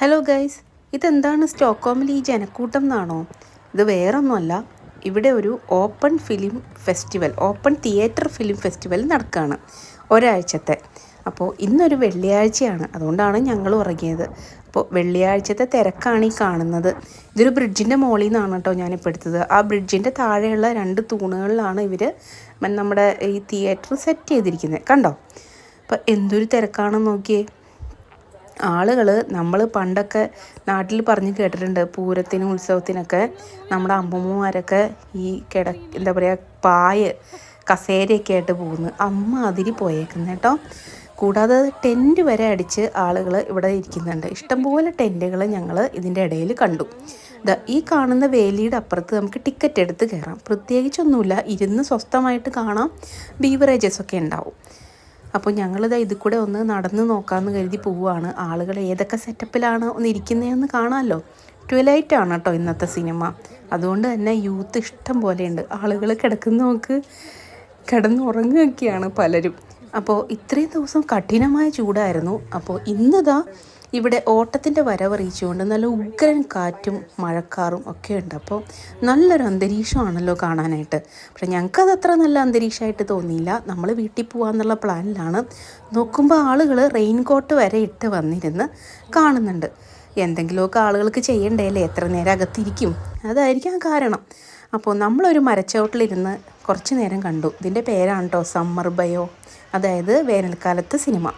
Hello guys ഇതെന്താണ് സ്റ്റോക്കോമിൽ ഈ ജനക്കൂട്ടം എന്നാണോ? ഇത് വേറൊന്നുമല്ല. ഇവിടെ ഒരു open film festival open theatre film festival നടക്കുകയാണ് ഒരാഴ്ചത്തെ. അപ്പോൾ ഇന്നൊരു വെള്ളിയാഴ്ചയാണ്. അതുകൊണ്ടാണ് ഞങ്ങൾ ഉറങ്ങിയത്. അപ്പോൾ വെള്ളിയാഴ്ചത്തെ തിരക്കാണ് ഈ കാണുന്നത്. ഇതൊരു ബ്രിഡ്ജിന്റെ മുകളിൽ നിന്നാണ് കേട്ടോ ഞാനിപ്പോൾ എടുത്തത്. ആ ബ്രിഡ്ജിന്റെ താഴെയുള്ള രണ്ട് തൂണുകളിലാണ് ഇവർ നമ്മുടെ ഈ തിയേറ്റർ സെറ്റ് ചെയ്തിരിക്കുന്നത്. കണ്ടോ? അപ്പോൾ എന്തൊരു തിരക്കാണെന്ന് നോക്കിയേ. ആളുകൾ നമ്മൾ പണ്ടൊക്കെ നാട്ടിൽ പറഞ്ഞ് കേട്ടിട്ടുണ്ട് പൂരത്തിനും ഉത്സവത്തിനൊക്കെ നമ്മുടെ അമ്മമ്മമാരൊക്കെ ഈ കിട എന്താ പറയുക പായ കസേരയൊക്കെ ആയിട്ട് പോകുന്നു. അമ്മ അതിരി പോയേക്കുന്നു കേട്ടോ. കൂടാതെ ടെന്റ് വരെ അടിച്ച് ആളുകൾ ഇവിടെ ഇരിക്കുന്നുണ്ട്. ഇഷ്ടംപോലെ ടെന്റുകൾ ഞങ്ങൾ ഇതിന്റെ ഇടയിൽ കണ്ടു. ഈ കാണുന്ന വേലിയുടെ അപ്പുറത്ത് നമുക്ക് ടിക്കറ്റ് എടുത്ത് കയറാം. പ്രത്യേകിച്ചൊന്നുമില്ല. ഇരുന്ന് സ്വസ്ഥമായിട്ട് കാണാം. ബീവറേജസ് ഒക്കെ ഉണ്ടാവും. അപ്പോൾ ഞങ്ങളിത് ഇതിൽ കൂടെ ഒന്ന് നടന്ന് നോക്കാമെന്ന് കരുതി പോവുകയാണ് ആളുകൾ ഏതൊക്കെ സെറ്റപ്പിലാണ് ഒന്ന് ഇരിക്കുന്നതെന്ന് കാണാമല്ലോ ട്വലൈറ്റ് ആണ് കേട്ടോ ഇന്നത്തെ സിനിമ. അതുകൊണ്ട് തന്നെ യൂത്ത് ഇഷ്ടം പോലെയുണ്ട്. ആളുകൾ കിടക്കുന്ന നോക്ക് കിടന്നുറങ്ങുകയൊക്കെയാണ് പലരും. അപ്പോൾ ഇത്രയും ദിവസം കഠിനമായ ചൂടായിരുന്നു. അപ്പോൾ ഇന്നതാ ഇവിടെ ഓട്ടത്തിന്റെ വരവറിയിച്ചുകൊണ്ട് നല്ല ഉഗ്രൻ കാറ്റും മഴക്കാറും ഒക്കെ ഉണ്ട്. അപ്പോൾ നല്ലൊരു അന്തരീക്ഷമാണല്ലോ കാണാനായിട്ട്. പക്ഷെ ഞങ്ങൾക്കത് അത്ര നല്ല അന്തരീക്ഷമായിട്ട് തോന്നിയില്ല. നമ്മൾ വീട്ടിൽ പോകാമെന്നുള്ള പ്ലാനിലാണ്. നോക്കുമ്പോൾ ആളുകൾ റെയിൻ കോട്ട് വരെ ഇട്ട് വന്നിരുന്ന് കാണുന്നുണ്ട്. എന്തെങ്കിലുമൊക്കെ ആളുകൾക്ക് ചെയ്യണ്ടേ അല്ലേ? എത്ര നേരം അകത്തിരിക്കും. അതായിരിക്കാം കാരണം. അപ്പോൾ നമ്മളൊരു മരച്ചോട്ടിലിരുന്ന് കുറച്ച് നേരം കണ്ടു. ഇതിന്റെ പേരാണ് കേട്ടോ സമ്മർ ബയോ. അതായത് വേനൽക്കാലത്ത് സിനിമ.